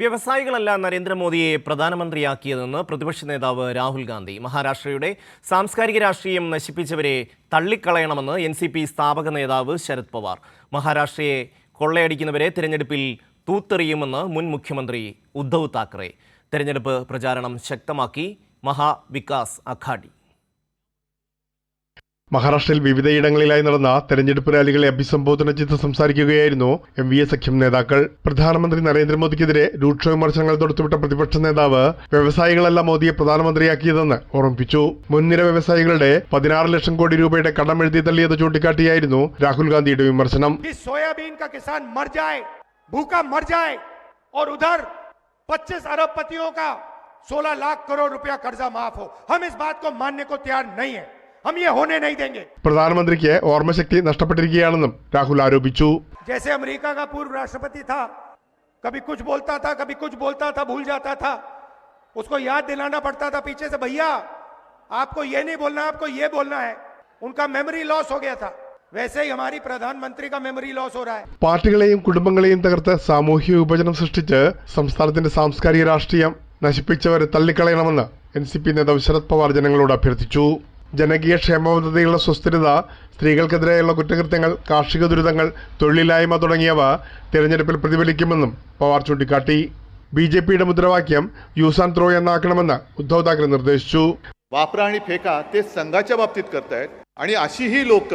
വ്യവസായികളല്ല നരേന്ദ്രമോദിയെ പ്രധാനമന്ത്രിയാക്കിയതെന്ന് പ്രതിപക്ഷ നേതാവ് രാഹുൽ ഗാന്ധി. മഹാരാഷ്ട്രയുടെ സാംസ്കാരിക രാഷ്ട്രീയം നശിപ്പിച്ചവരെ തള്ളിക്കളയണമെന്ന് എൻ സി പി സ്ഥാപക നേതാവ് ശരത് പവാർ. മഹാരാഷ്ട്രയെ കൊള്ളയടിക്കുന്നവരെ തിരഞ്ഞെടുപ്പിൽ തൂത്തെറിയുമെന്ന് മുൻ മുഖ്യമന്ത്രി ഉദ്ധവ് താക്കറെ. തെരഞ്ഞെടുപ്പ് പ്രചാരണം ശക്തമാക്കി മഹാവികാസ് അഘാഡി മഹാരാഷ്ട്രയിൽ വിവിധയിടങ്ങളിലായി നടന്ന തെരഞ്ഞെടുപ്പ് റാലികളെ അഭിസംബോധന ചെയ്ത് സംസാരിക്കുകയായിരുന്നു എം വി എ സഖ്യം നേതാക്കൾ പ്രധാനമന്ത്രി നരേന്ദ്രമോദിക്കെതിരെ രൂക്ഷ വിമർശനങ്ങൾ തൊടുത്തുവിട്ട പ്രതിപക്ഷ നേതാവ് വ്യവസായികളല്ല മോദിയെ പ്രധാനമന്ത്രിയാക്കിയതെന്ന് ഓർമ്മിപ്പിച്ചു മുൻനിര വ്യവസായികളുടെ പതിനാറ് ലക്ഷം കോടി രൂപയുടെ കടം എഴുതി തള്ളിയത് ചൂണ്ടിക്കാട്ടിയായിരുന്നു രാഹുൽ ഗാന്ധിയുടെ വിമർശനം कि सोयाबीन का किसान मर जाए भूखा मर जाए और उधर 25 अरबपतियों का 16 लाख करोड़ रुपया कर्जा माफ हो हम इस बात को मानने को तैयार नहीं है हम ये होने नहीं देंगे പ്രധാനമന്ത്രിക്ക് ഓർമ്മശക്തി നഷ്ടപ്പെട്ടിരിക്കുകയാണെന്നും രാഹുൽ ആരോപിച്ചു जैसे अमेरिका का पूर्व राष्ट्रपति था कभी कुछ बोलता था कभी कुछ बोलता था भूल जाता था उसको याद दिलाना पड़ता था पीछे से भैया आपको ये नहीं बोलना आपको ये बोलना है उनका मेमोरी लॉस हो गया था वैसे ही हमारी प्रधानमंत्री का मेमोरी लॉस हो रहा है പാർട്ടികളെയും കുടുംബങ്ങളെയും തകർത്ത് സാമൂഹിക വിഭജനം സൃഷ്ടിച്ച് സംസ്ഥാനത്തിന്റെ സാംസ്കാരിക രാഷ്ട്രീയം നശിപ്പിച്ചവരെ തള്ളിക്കളയണമെന്ന് എൻ സി പി നേതാവ് ശരത് പവാർ ജനങ്ങളോട് അഭ്യർത്ഥിച്ചു ജനകീയ ക്ഷേമ പദ്ധതികളുടെ സുസ്ഥിരത സ്ത്രീകൾക്കെതിരെയുള്ള കുറ്റകൃത്യങ്ങൾ കാർഷിക ദുരിതങ്ങൾ തൊഴിലില്ലായ്മ തുടങ്ങിയവ തിരഞ്ഞെടുപ്പിൽ പ്രതിഫലിക്കുമെന്നും പവാർ ചൂണ്ടിക്കാട്ടി ബി ജെ പിയുടെ മുദ്രാവാക്യം യൂസ് ആൻഡ് ത്രോ എന്നാക്കണമെന്ന് ഉദ്ധവ് താക്കറെ നിർദ്ദേശിച്ചു वापरा आणि फेका ते संघाच्या बाबतीत करतायत आणि अशी ही लोक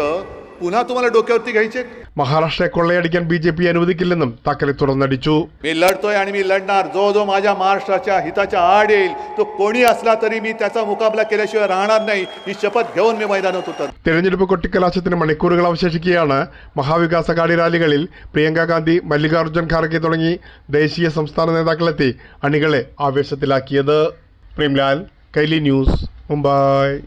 पुन्हा तुम्हाला डोक्यावरती घ्यायचे മഹാരാഷ്ട്രയെ കൊള്ളയടിക്കാൻ ബി ജെ പി അനുവദിക്കില്ലെന്നും താക്കറെ തുറന്നടിച്ചു मी लढतोय आणि मी लढणार जो जो माझ्या महाराष्ट्राच्या हिताच्या आड येईल तो कोणी असला तरी मी त्याचा मुकाबला केल्याशिवाय राहणार नाही ही शपथ घेऊन मी मैदानात उतर തെരഞ്ഞെടുപ്പ് കൊട്ടിക്കലാശത്തിന് മണിക്കൂറുകൾ അവശേഷിക്കുകയാണ് മഹാവികാസ് അഘാടി റാലികളിൽ പ്രിയങ്ക ഗാന്ധി മല്ലികാർജ്ജുൻ ഖാർഗെ തുടങ്ങി ദേശീയ സംസ്ഥാന നേതാക്കളെത്തി അണികളെ ആവേശത്തിലാക്കിയത് പ്രേംലാൽ കൈലി ന്യൂസ് മുംബൈ